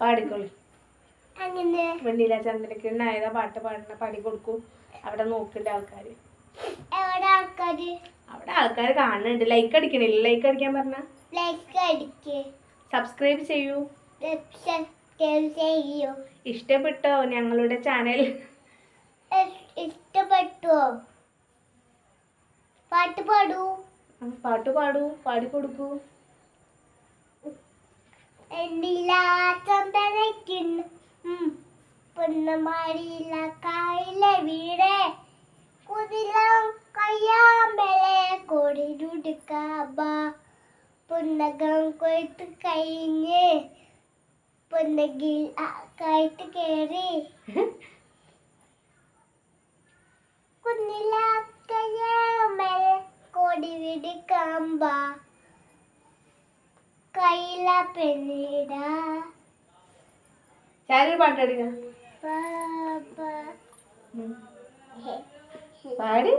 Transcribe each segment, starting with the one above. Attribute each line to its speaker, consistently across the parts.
Speaker 1: പാടിക്കോളി. വെണ്ണില ചന്ദ്രക്കിണ്ണ ഏതാ പാട്ട് പാടണ പാടി കൊടുക്കൂ. അവിടെ
Speaker 2: നോക്കണ്ട ആൾക്കാര്.
Speaker 1: അവിടെ ആൾക്കാര് കാണുന്നുണ്ട് ലൈക്ക് അടിക്കണില്ല ലൈക്ക് അടിക്കാൻ പറഞ്ഞ?
Speaker 2: ലൈക്ക് അടിക്ക്.
Speaker 1: സബ്സ്ക്രൈബ് ചെയ്യൂ.
Speaker 2: സബ്സ്ക്രൈബ് ചെയ്യൂ.
Speaker 1: ഇഷ്ടപ്പെട്ടോ ഞങ്ങളുടെ ചാനൽ
Speaker 2: ഇഷ്ടപ്പെട്ടോ? പാട്ട് പാടൂ.
Speaker 1: പാട്ട് പാടൂ. പാടി കൊടുക്കൂ.
Speaker 2: എന്തിലാച്ചന്തനയ്ക്കുന്നു പൊന്നമാരിയില്ല കായിലെ വീട്. കുതിലം കയ്യാമ്പലെ കൊടിടുടുക്കാബ പുന്നകം കൊയ്ത്ത് കഴിഞ്ഞ് പൊന്നകിൽ കയറ്റ് കയറി കുന്നില കയ്യാമ്പലെ കൊടി വിടുക്കാമ്പ കയ്യില പെണ്ണിട.
Speaker 1: പാട്ട് പാടി.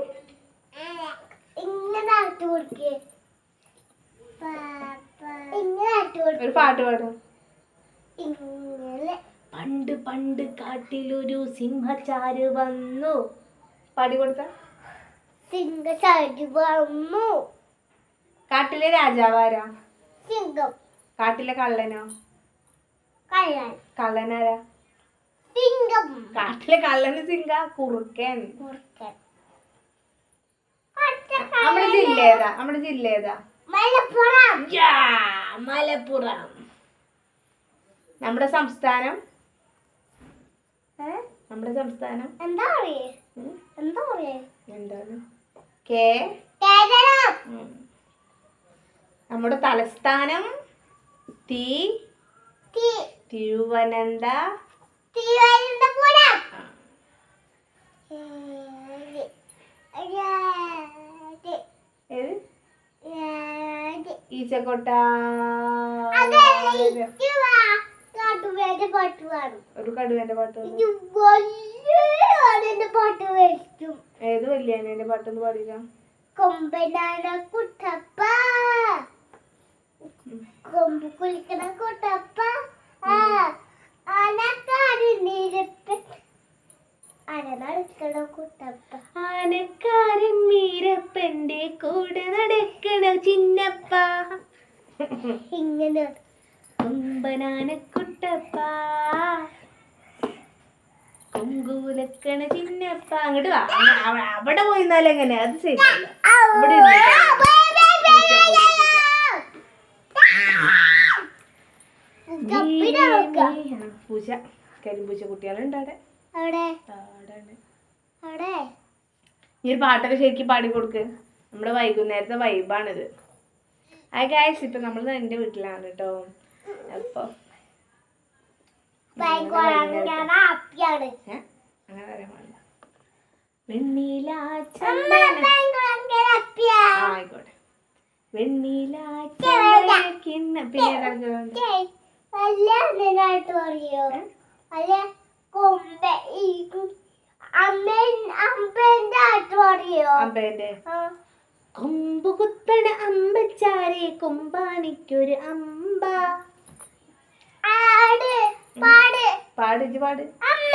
Speaker 2: ഇങ്ങനെ കൊടുക്കേ.
Speaker 1: ഒരു പാട്ട് പാടും. പണ്ട് പണ്ട് കാട്ടിലൊരു സിംഹചാര് വന്നു. പാടി കൊടുത്ത.
Speaker 2: സിംഹചാര് വന്നു.
Speaker 1: കാട്ടിലെ രാജാവാരാ?
Speaker 2: സിംഗം
Speaker 1: കാട്ടിലെ കള്ളനോ?
Speaker 2: കള്ളൻ.
Speaker 1: കള്ളനാരാ?
Speaker 2: സിംഗം
Speaker 1: കാട്ടിലെ കള്ളന് സിംഗ കുറുക്കൻ.
Speaker 2: കുറുക്കൻ.
Speaker 1: നമ്മുടെ ജില്ല ഏതാ? നമ്മുടെ ജില്ല ഏതാ?
Speaker 2: മലപ്പുറം.
Speaker 1: മലപ്പുറം. നമ്മുടെ സംസ്ഥാനം? നമ്മുടെ സംസ്ഥാനം?
Speaker 2: എന്താ പറയേ എന്താ പറയേ
Speaker 1: എന്താണ്? കേ?
Speaker 2: കേരളം.
Speaker 1: നമ്മുടെ തലസ്ഥാനം? തീ തിരുവനന്ത?
Speaker 2: തിരുവനന്തപുരം?
Speaker 1: ഈച്ചക്കൊട്ട. ഒരു കടുവേന്റെ പാട്ട്
Speaker 2: പാട്ട് വെച്ചും
Speaker 1: ഏത് വല്യാനേന്റെ പാട്ടൊന്ന് പാടിക്കാം
Speaker 2: കൊമ്പനാന കുട്ടപ്പ. കൊമ്പ് കുളിക്കണ കൂട്ടപ്പ.
Speaker 1: ആനക്കാരൻ മീരപ്പന്റെ കൂടെ നടക്കണ ചിന്നപ്പ.
Speaker 2: ഇങ്ങനെ.
Speaker 1: കൊമ്പനാനക്കുട്ടപ്പ കൊങ്കൂലക്കണ ചിന്നപ്പ. അങ്ങോട്ട് വാ. അവിടെ പോയിന്നാലെങ്ങനെ അത് ശരി ഇവിടെ പൂച്ച കരിമ്പൂച്ച കുട്ടികളുണ്ട് അവിടെ.
Speaker 2: അവിടെ.
Speaker 1: ഈ ഒരു പാട്ടൊക്കെ ശരിക്കും പാടി കൊടുക്ക്. നമ്മുടെ വൈകുന്നേരത്തെ വൈബാണിത് ആ ഗായ്സ് ഇപ്പൊ നമ്മൾ എന്റെ വീട്ടിലാണ് കേട്ടോ അപ്പൊ? അങ്ങനെ പറയാൻ പാടില്ല. വെണ്ണീല ആയിക്കോട്ടെ. വെണ്ണീല പിന്നെ
Speaker 2: അല്ല നിന്നായിട്ട് പറയോ? അല്ല? കൊമ്പ ഈ അമ്മ അമ്പന്റെ ആട്ട് പറയോ.
Speaker 1: അമ്പേന്റെ കൊമ്പ് കുത്തണ അമ്പച്ചാരെ കൊമ്പാനിക്കൊരു അമ്പ.
Speaker 2: ആട് പാട്.
Speaker 1: പാടിച്ച് പാട്.
Speaker 2: അമ്മ.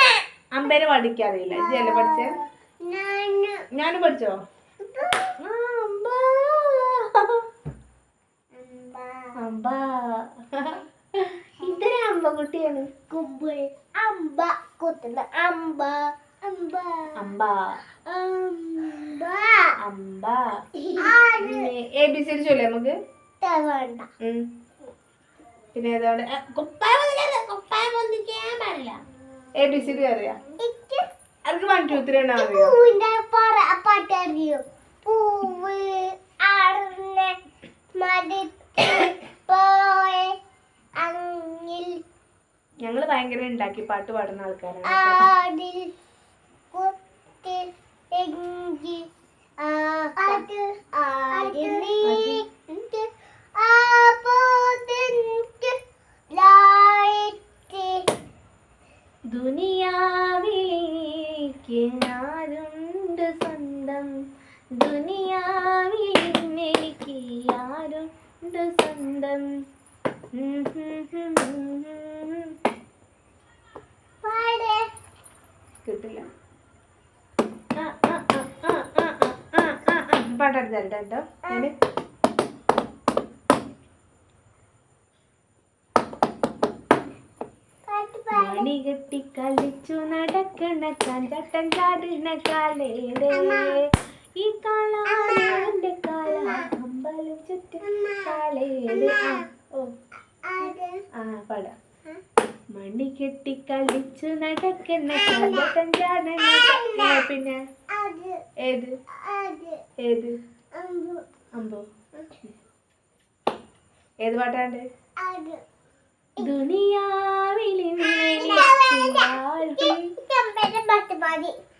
Speaker 1: അമ്പേനെ പാടിക്കാറിയില്ല ഇജ്ജല്ലേ പഠിച്ചേ? ഞാനും. പഠിച്ചോ? അമ്പ.
Speaker 2: അമ്പ.
Speaker 1: അമ്പക്കുട്ടിയാണ്
Speaker 2: കുമ്പ് അമ്പ കുത്തുന്ന അമ്പ അമ്പ.
Speaker 1: അമ്പ.
Speaker 2: അമ്പ.
Speaker 1: അമ്പ. എ ബി സി ചൊല്ലേ നമുക്ക്.
Speaker 2: വേണ്ട.
Speaker 1: പിന്നെ ഏതാണ്? കുപ്പായം കുപ്പായം ഒന്നിക്കാൻ പാടില്ല. എ ബി സി ഡി അറിയാം.
Speaker 2: എനിക്ക്
Speaker 1: വൺ ടു ത്രീ എണ്ണ അറിയോ? ഭയങ്കര ഉണ്ടാക്കി പാട്ട് പാടുന്ന ആൾക്കാരാണ് ദുനിയാവിലേക്ക് സ്വന്തം? ആരുണ്ട് സ്വന്തം ഉം.
Speaker 2: പാട്
Speaker 1: കിട്ടില്ല. തരട്ടെ കേട്ടോ.
Speaker 2: ഞാൻ
Speaker 1: മണി കെട്ടി കളിച്ചു നടക്കണ ചാഞ്ചട്ടൻ ചാടുന്ന കാലേടെ ഈ കാളാ കാള. അമ്പലം ചുറ്റും കാലേടെ ആ ഓ
Speaker 2: അത്
Speaker 1: ആ പാടാം മണി കെട്ടി കളിച്ചു നടക്കുന്ന പിന്നെ? ഏത്? ഏത്?
Speaker 2: അമ്പു.
Speaker 1: ഏത് പാട്ടാണ്ട്?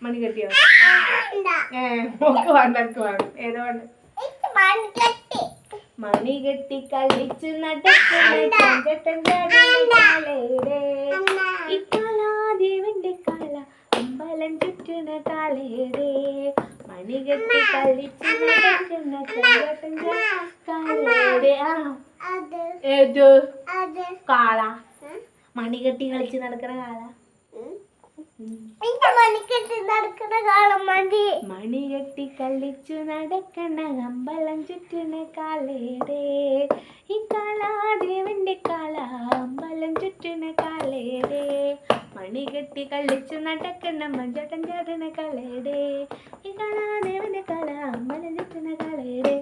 Speaker 1: മണി കെട്ടിയോ? ഏ ഒക്കെ വേണ്ട ഏതോ വേണ്ട
Speaker 2: ഇത് കളിച്ച്
Speaker 1: മണി കെട്ടി കളിച്ചു നടക്കുന്ന ചാഞ്ചട്ടൻ ചാടുന്ന കാളയുടെ ഈ കാളാദേവന്റെ കാള അമ്പലം ചുറ്റുന്ന കാളയുടെ മണി കെട്ടി കളിച്ചു നടക്കുന്ന
Speaker 2: അത്.
Speaker 1: ഏത്? കാള. മണി കെട്ടി കളിച്ച് നടക്കുന്ന കാള.
Speaker 2: എന്റെ മണിക്കെട്ടി നടക്കുന്ന കാലം
Speaker 1: മണി കെട്ടി കളിച്ചു നടക്കണ അമ്പലം ചുറ്റണ കാലേടെ. ഈ കാളാദേവന്റെ കാള അമ്പലം ചുറ്റണ കാലേടെ. മണി കെട്ടി കളിച്ചു നടക്കണ മഞ്ചട്ടൻ ചാടണ കാലേടെ. ഈ കാളാദേവന്റെ കാള അമ്പലം ചുറ്റണ കാലേടെ.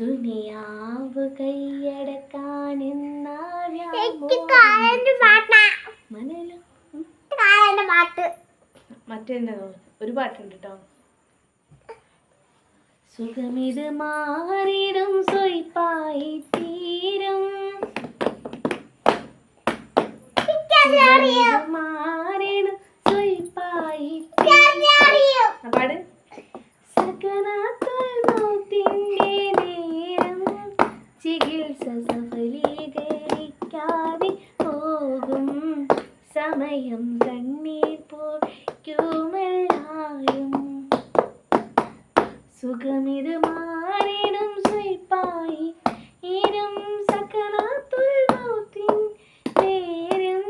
Speaker 1: ദുനിയാവ് കൈയടക്കാൻ
Speaker 2: എനിക്ക് കാലന്റെ പാട്ടാ.
Speaker 1: മനല്ലോ
Speaker 2: കാലന്റെ പാട്ട്.
Speaker 1: മറ്റേ ഒരു പാട്ടുണ്ട് കേട്ടോ സുഖമിത് മാറിടും സൊയ്പായി തീരും. സുഖമിത് മാറിടും സ്വയ്പായി
Speaker 2: അറിയോ
Speaker 1: ആ പാട് സകനാത്തുൽ മൗത്തിന്റെ നേരം ചികിത്സ സഫലീകരിക്കാതെ പോകും സമയം കണ്ണീർ പോയ്ക്കുമെല്ലാരും സുഖമിത് മാറിടും സ്വയ്പായി ഇരും സകനാത്തുൽ മൗത്തിൻ നേരം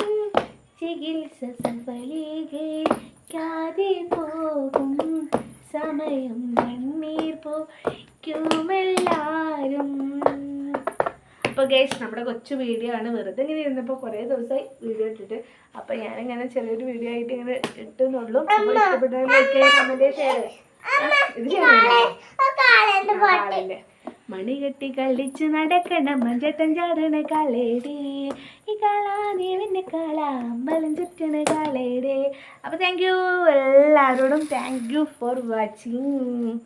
Speaker 1: ചികിത്സ സഫലീകരിക്കാതെ പോകും. സമയം കണ്ണീർ പോയ്ക്കുമെല്ലാരും അപ്പോൾ ഗേസ് നമ്മുടെ കൊച്ചു വീഡിയോ ആണ്. വെറുതെ ഇങ്ങനെ ഇരുന്നപ്പോൾ കുറേ ദിവസമായി വീഡിയോ ഇട്ടിട്ട്. അപ്പോൾ ഞാനിങ്ങനെ ചെറിയൊരു വീഡിയോ ആയിട്ട് ഇങ്ങനെ ഇട്ടുന്നുള്ളൂ. കമന്റ് ഷെയർ ഇത് മണി കെട്ടി കളിച്ചു നടക്കണ മഞ്ചട്ടൻ ചാടണ കാളേടെ. ഈ കാളാദേവന്റെ കാള അമ്പലം ചുറ്റണ കാളേടെ. അപ്പോൾ താങ്ക് യു എല്ലാവരോടും. Thank you for watching